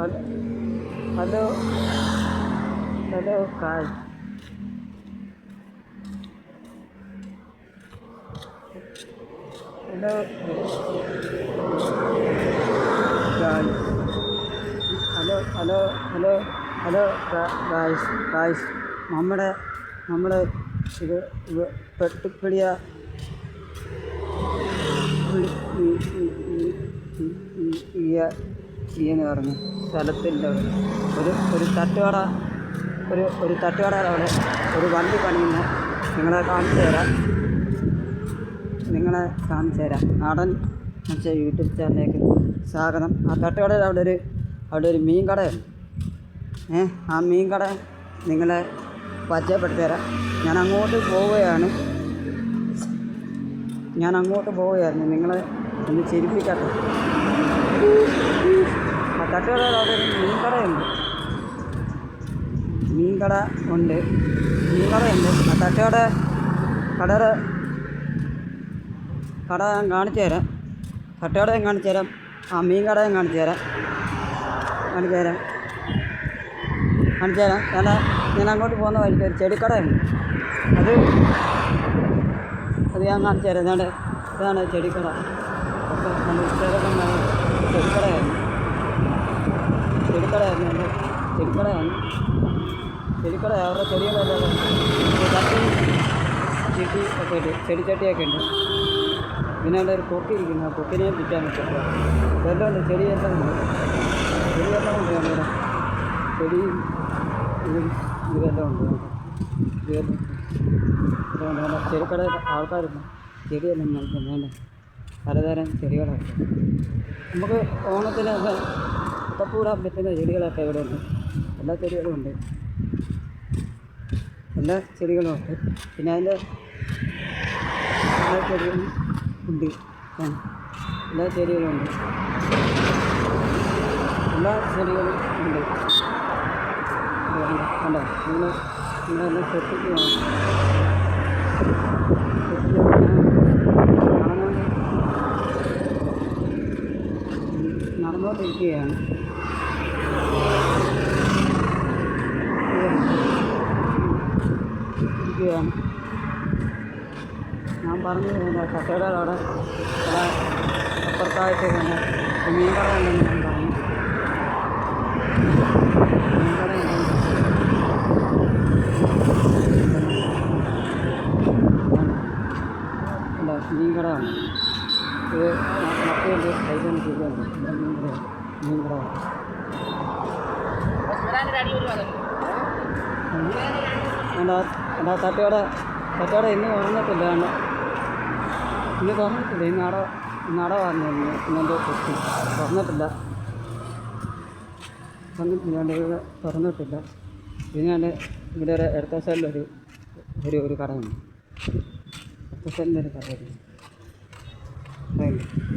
Hello hello guys hello guys hello hello hello hello guys guys നമ്മുടെ നമ്മൾ ഇത് ഇത് പെട്ടിപ്പിടിയ എന്ന് പറഞ്ഞു സ്ഥലത്തിന്റെ അവിടെ ഒരു ഒരു തട്ടുകട ഒരു ഒരു തട്ടുകടയുടെ അവിടെ ഒരു വണ്ടി പണിയുന്ന നിങ്ങളെ കാണിച്ചു തരാം. നിങ്ങളെ കാണിച്ചു തരാം. നാടൻ വെച്ച യൂട്യൂബ് ചാനലിലേക്ക് സ്വാഗതം. ആ തട്ടുകടയിൽ അവിടെ ഒരു അവിടെ ഒരു മീൻ കടയുണ്ട്. ഏ ആ മീൻ കട നിങ്ങളെ പരിചയപ്പെടുത്തി തരാം. ഞാൻ അങ്ങോട്ട് പോവുകയാണ്. ഞാൻ അങ്ങോട്ട് പോവുകയായിരുന്നു. നിങ്ങളെ ഒന്ന് ചിരിപ്പിക്കാത്ത ആ തട്ടുകടയിൽ അവിടെ ഒരു മീൻ മീൻകട മീൻ കട ഉണ്ട്. മീൻകടയുണ്ട്. ആ തട്ടുകട കടയുടെ കട ഞാൻ കാണിച്ചു തരാം. തട്ടുകടയും കാണിച്ചു തരാം. ആ മീൻ കടയും കാണിച്ചു തരാം. കാണിച്ചു തരാം. കാണിച്ചു തരാം. ഞാൻ ഞാൻ അങ്ങോട്ട് പോകുന്ന വഴിക്ക് ഒരു ചെടിക്കടയുണ്ട്. അത് അത് ഞാൻ കാണിച്ചു തരാം. ഇതാണ് ഇതാണ് ചെടിക്കട. ചെടിക്കടയായിരുന്നു ചെടിക്കടയായിരുന്നു എന്റെ ചെടിക്കടയാണ് ചെടിക്കട അവരുടെ ചെടികളെല്ലാം ചട്ടി ചട്ടി ഒക്കെ ഉണ്ട് ചെടിച്ചട്ടിയൊക്കെ ഉണ്ട് പിന്നെ അവിടെ ഒരു കൊക്കി ഇരിക്കുന്നു ആ കൊക്കിനെയും വിൽക്കാൻ പറ്റില്ല ഇതെല്ലാം ഉണ്ട് ചെടിയെല്ലാം ഉണ്ട് ചെടിയെല്ലാം ഉണ്ട് നമ്മുടെ ചെടിയും ഇതും ഇതെല്ലാം ഉണ്ട് ഇതെല്ലാം ചെടിക്കട ആൾക്കാരുണ്ട് ചെടിയെല്ലാം നൽകും വേണ്ട പലതരം ചെടികളൊക്കെ. നമുക്ക് ഓണത്തിന് ഇപ്പൂടാൻ പറ്റുന്ന ചെടികളൊക്കെ ഇവിടെ ഉണ്ട്. എല്ലാ ചെടികളും ഉണ്ട്. എല്ലാ ചെടികളും ഉണ്ട്. പിന്നെ അതിന്റെ എല്ലാ ചെടികളും ഉണ്ട്. എല്ലാ ചെടികളും ഉണ്ട്. എല്ലാ ചെടികളും ഉണ്ട്. കണ്ടോ? നിങ്ങൾ നിങ്ങളെല്ലാം ശ്രദ്ധിക്കുക നടന്നുകൊണ്ടിരിക്കുകയാണ് ഇരിക്കുകയാണ്. ഞാൻ പറഞ്ഞു കട്ടയുടെ അവിടെ അപ്പുറത്തായിട്ട് തന്നെ മീൻ കട ഉണ്ടെന്ന് ഞാൻ പറഞ്ഞു മീൻ കട ഉണ്ടെന്ന് അല്ല മീൻ കട ആണ് ഇത് എന്താ തട്ടയോടെ തട്ടയോടെ ഇന്ന് കണ്ട ഇന്ന് തുറന്നിട്ടില്ല അട ഇന്ന് അട വന്നിരുന്നു ഇന്നെന്തോ കുത്തി തുറന്നിട്ടില്ല തുറന്നിട്ടില്ല തുറന്നിട്ടില്ല പിന്നെ ഞാൻ ഇവിടെ ഒരു ഇടത്ത സൈഡിലൊരു ഒരു ഒരു കടയുണ്ട്. ഇടത്ത സൈഡിലൊരു കടയുണ്ട്. കടയുണ്ട്